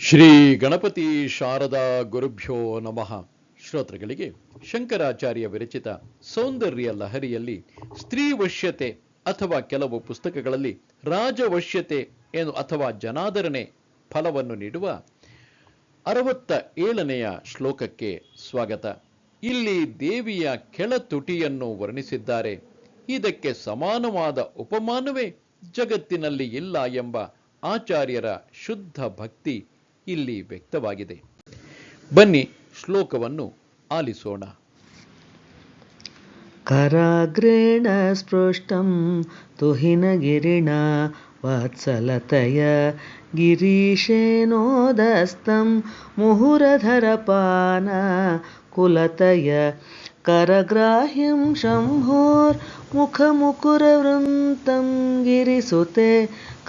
ಶ್ರೀ ಗಣಪತಿ ಶಾರದಾ ಗುರುಭ್ಯೋ ನಮಃ. ಶ್ರೋತೃಗಳಿಗೆ ಶಂಕರಾಚಾರ್ಯ ವಿರಚಿತ ಸೌಂದರ್ಯ ಲಹರಿಯಲ್ಲಿ ಸ್ತ್ರೀ ವಶ್ಯತೆ ಅಥವಾ ಕೆಲವು ಪುಸ್ತಕಗಳಲ್ಲಿ ರಾಜವಶ್ಯತೆ ಏನು ಅಥವಾ ಜನಾದರಣೆ ಫಲವನ್ನು ನೀಡುವ ಅರವತ್ತ ಏಳನೆಯ ಶ್ಲೋಕಕ್ಕೆ ಸ್ವಾಗತ. ಇಲ್ಲಿ ದೇವಿಯ ಕೆಳ ತುಟಿಯನ್ನು ವರ್ಣಿಸಿದ್ದಾರೆ. ಇದಕ್ಕೆ ಸಮಾನವಾದ ಉಪಮಾನವೇ ಜಗತ್ತಿನಲ್ಲಿ ಇಲ್ಲ ಎಂಬ ಆಚಾರ್ಯರ ಶುದ್ಧ ಭಕ್ತಿ ಇಲ್ಲಿ ವ್ಯಕ್ತವಾಗಿದೆ ಬನ್ನಿ ಶ್ಲೋಕವನ್ನು ಆಲಿಸೋಣ कराग्रेण स्पृष्टं तुहिनगिरिणा वात्सलतय गिरीशेनोदस्तं मुहुरधरपान कुलतय करग्राह्यं शम्भोर्मुखमुकुरवृन्तं गिरिसुते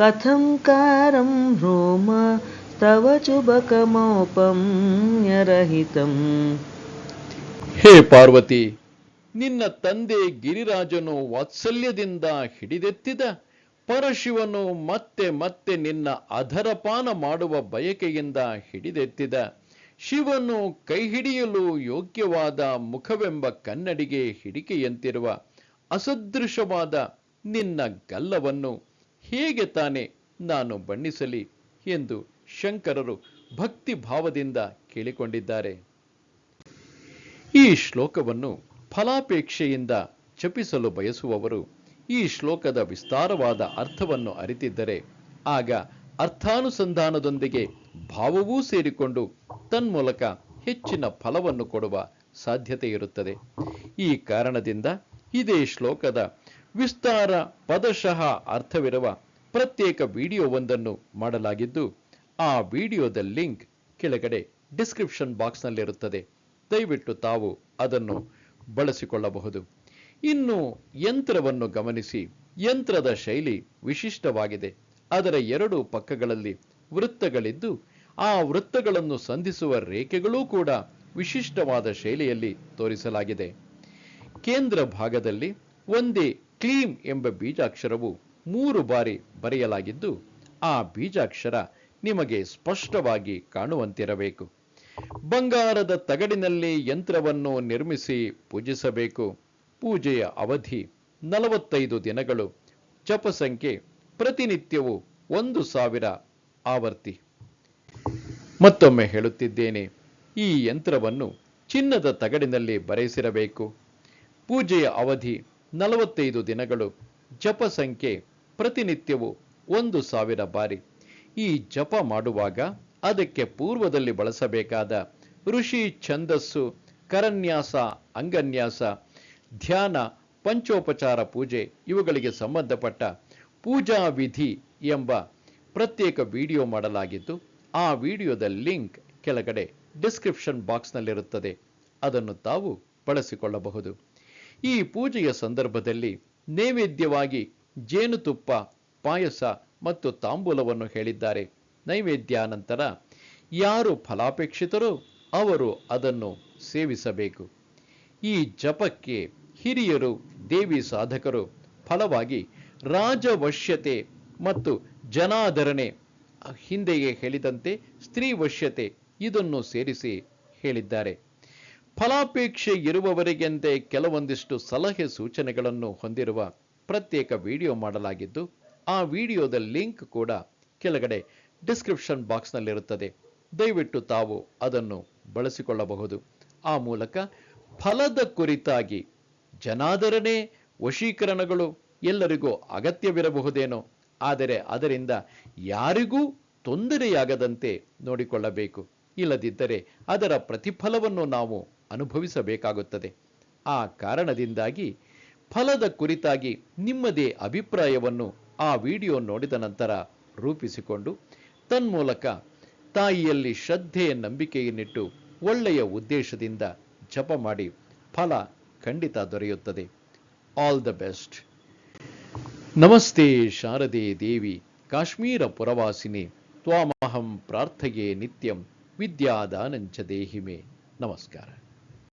कथं कारं भ्रूम ತವ ಚುಬಕಮೋಪಮ್ಯರಹಿತಂ ಹೇ ಪಾರ್ವತಿ, ನಿನ್ನ ತಂದೆ ಗಿರಿರಾಜನು ವಾತ್ಸಲ್ಯದಿಂದ ಹಿಡಿದೆತ್ತಿದ, ಪರಶಿವನು ಮತ್ತೆ ಮತ್ತೆ ನಿನ್ನ ಅಧರಪಾನ ಮಾಡುವ ಬಯಕೆಯಿಂದ ಹಿಡಿದೆತ್ತಿದ, ಶಿವನು ಕೈ ಹಿಡಿಯಲು ಯೋಗ್ಯವಾದ ಮುಖವೆಂಬ ಕನ್ನಡಿಗೆ ಹಿಡಿಕೆಯಂತಿರುವ ಅಸದೃಶವಾದ ನಿನ್ನ ಗಲ್ಲವನ್ನು ಹೇಗೆ ತಾನೆ ನಾನು ಬಣ್ಣಿಸಲಿ ಎಂದು ಶಂಕರರು ಭಕ್ತಿ ಭಾವದಿಂದ ಕೇಳಿಕೊಂಡಿದ್ದಾರೆ. ಈ ಶ್ಲೋಕವನ್ನು ಫಲಾಪೇಕ್ಷೆಯಿಂದ ಜಪಿಸಲು ಬಯಸುವವರು ಈ ಶ್ಲೋಕದ ವಿಸ್ತಾರವಾದ ಅರ್ಥವನ್ನು ಅರಿತಿದ್ದರೆ ಆಗ ಅರ್ಥಾನುಸಂಧಾನದೊಂದಿಗೆ ಭಾವವೂ ಸೇರಿಕೊಂಡು ತನ್ಮೂಲಕ ಹೆಚ್ಚಿನ ಫಲವನ್ನು ಕೊಡುವ ಸಾಧ್ಯತೆ ಇರುತ್ತದೆ ಈ ಕಾರಣದಿಂದ ಇದೇ ಶ್ಲೋಕದ ವಿಸ್ತಾರ ಪದಶಃ ಅರ್ಥವಿರುವ ಪ್ರತ್ಯೇಕ ವಿಡಿಯೋವೊಂದನ್ನು ಮಾಡಲಾಗಿದ್ದು ಆ ವಿಡಿಯೋದ ಲಿಂಕ್ ಕೆಳಗಡೆ ಡಿಸ್ಕ್ರಿಪ್ಷನ್ ಬಾಕ್ಸ್ನಲ್ಲಿರುತ್ತದೆ. ದಯವಿಟ್ಟು ತಾವು ಅದನ್ನು ಬಳಸಿಕೊಳ್ಳಬಹುದು. ಇನ್ನು ಯಂತ್ರವನ್ನು ಗಮನಿಸಿ. ಯಂತ್ರದ ಶೈಲಿ ವಿಶಿಷ್ಟವಾಗಿದೆ. ಅದರ ಎರಡು ಪಕ್ಕಗಳಲ್ಲಿ ವೃತ್ತಗಳಿದ್ದು, ಆ ವೃತ್ತಗಳನ್ನು ಸಂಧಿಸುವ ರೇಖೆಗಳೂ ಕೂಡ ವಿಶಿಷ್ಟವಾದ ಶೈಲಿಯಲ್ಲಿ ತೋರಿಸಲಾಗಿದೆ. ಕೇಂದ್ರ ಭಾಗದಲ್ಲಿ ಒಂದೇ ಕ್ಲೀಮ್ ಎಂಬ ಬೀಜಾಕ್ಷರವು ಮೂರು ಬಾರಿ ಬರೆಯಲಾಗಿದ್ದು, ಆ ಬೀಜಾಕ್ಷರ ನಿಮಗೆ ಸ್ಪಷ್ಟವಾಗಿ ಕಾಣುವಂತಿರಬೇಕು. ಬಂಗಾರದ ತಗಡಿನಲ್ಲಿ ಯಂತ್ರವನ್ನು ನಿರ್ಮಿಸಿ ಪೂಜಿಸಬೇಕು. ಪೂಜೆಯ ಅವಧಿ ನಲವತ್ತೈದು ದಿನಗಳು. ಜಪ ಸಂಖ್ಯೆ ಪ್ರತಿನಿತ್ಯವೂ ಒಂದು ಸಾವಿರ. ಆವರ್ತಿ. ಮತ್ತೊಮ್ಮೆ ಹೇಳುತ್ತಿದ್ದೇನೆ, ಈ ಯಂತ್ರವನ್ನು ಚಿನ್ನದ ತಗಡಿನಲ್ಲಿ ಬರೆಸಿರಬೇಕು. ಪೂಜೆಯ ಅವಧಿ ನಲವತ್ತೈದು ದಿನಗಳು. ಜಪ ಸಂಖ್ಯೆ ಪ್ರತಿನಿತ್ಯವೂ ಒಂದು ಸಾವಿರ ಬಾರಿ. ಈ ಜಪ ಮಾಡುವಾಗ ಅದಕ್ಕೆ ಪೂರ್ವದಲ್ಲಿ ಬಳಸಬೇಕಾದ ಋಷಿ ಛಂದಸ್ಸು, ಕರನ್ಯಾಸ, ಅಂಗನ್ಯಾಸ, ಧ್ಯಾನ, ಪಂಚೋಪಚಾರ ಪೂಜೆ ಇವುಗಳಿಗೆ ಸಂಬಂಧಪಟ್ಟ ಪೂಜಾ ವಿಧಿ ಎಂಬ ಪ್ರತ್ಯೇಕ ವಿಡಿಯೋ ಮಾಡಲಾಗಿದ್ದು, ಆ ವಿಡಿಯೋದ ಲಿಂಕ್ ಕೆಳಗಡೆ ಡಿಸ್ಕ್ರಿಪ್ಷನ್ ಬಾಕ್ಸ್ನಲ್ಲಿರುತ್ತದೆ. ಅದನ್ನು ತಾವು ಬಳಸಿಕೊಳ್ಳಬಹುದು. ಈ ಪೂಜೆಯ ಸಂದರ್ಭದಲ್ಲಿ ನೈವೇದ್ಯವಾಗಿ ಜೇನುತುಪ್ಪ, ಪಾಯಸ ಮತ್ತು ತಾಂಬೂಲವನ್ನು ಹೇಳಿದ್ದಾರೆ. ನೈವೇದ್ಯಾನಂತರ ಯಾರು ಫಲಾಪೇಕ್ಷಿತರೋ ಅವರು ಅದನ್ನು ಸೇವಿಸಬೇಕು. ಈ ಜಪಕ್ಕೆ ಹಿರಿಯರು, ದೇವಿ ಸಾಧಕರು ಫಲವಾಗಿ ರಾಜವಶ್ಯತೆ ಮತ್ತು ಜನಾದರಣೆ ಹಿಂದೆಯೇ ಹೇಳಿದಂತೆ ಸ್ತ್ರೀ ವಶ್ಯತೆ ಇದನ್ನು ಸೇರಿಸಿ ಹೇಳಿದ್ದಾರೆ. ಫಲಾಪೇಕ್ಷೆ ಇರುವವರಿಗೆಂದೇ ಕೆಲವೊಂದಿಷ್ಟು ಸಲಹೆ ಸೂಚನೆಗಳನ್ನು ಹೊಂದಿರುವ ಪ್ರತ್ಯೇಕ ವಿಡಿಯೋ ಮಾಡಲಾಗಿದ್ದು ಆ ವಿಡಿಯೋದ ಲಿಂಕ್ ಕೂಡ ಕೆಳಗಡೆ ಡಿಸ್ಕ್ರಿಪ್ಷನ್ ಬಾಕ್ಸ್ನಲ್ಲಿರುತ್ತದೆ. ದಯವಿಟ್ಟು ತಾವು ಅದನ್ನು ಬಳಸಿಕೊಳ್ಳಬಹುದು. ಆ ಮೂಲಕ ಫಲದ ಕುರಿತಾಗಿ ಜನಾದರಣೆ, ವಶೀಕರಣಗಳು ಎಲ್ಲರಿಗೂ ಅಗತ್ಯವಿರಬಹುದೇನೋ, ಆದರೆ ಅದರಿಂದ ಯಾರಿಗೂ ತೊಂದರೆಯಾಗದಂತೆ ನೋಡಿಕೊಳ್ಳಬೇಕು. ಇಲ್ಲದಿದ್ದರೆ ಅದರ ಪ್ರತಿಫಲವನ್ನು ನಾವು ಅನುಭವಿಸಬೇಕಾಗುತ್ತದೆ. ಆ ಕಾರಣದಿಂದಾಗಿ ಫಲದ ಕುರಿತಾಗಿ ನಿಮ್ಮದೇ ಅಭಿಪ್ರಾಯವನ್ನು ಆ ವಿಡಿಯೋ ನೋಡಿದ ನಂತರ ರೂಪಿಸಿಕೊಂಡು ತನ್ಮೂಲಕ ತಾಯಿಯಲ್ಲಿ ಶ್ರದ್ಧೆಯ ನಂಬಿಕೆಯನ್ನಿಟ್ಟು ಒಳ್ಳೆಯ ಉದ್ದೇಶದಿಂದ ಜಪ ಮಾಡಿ ಫಲ ಖಂಡಿತ ದೊರೆಯುತ್ತದೆ. ಆಲ್ ದ ಬೆಸ್ಟ್ ನಮಸ್ತೆ ಶಾರದೆ ದೇವಿ, ಕಾಶ್ಮೀರ ಪುರವಾಸಿನಿ, ತ್ವಾಮಹಂ ಪ್ರಾರ್ಥಯೇ ನಿತ್ಯಂ ವಿದ್ಯಾದಾನಂಚ ದೇಹಿಮೆ. ನಮಸ್ಕಾರ.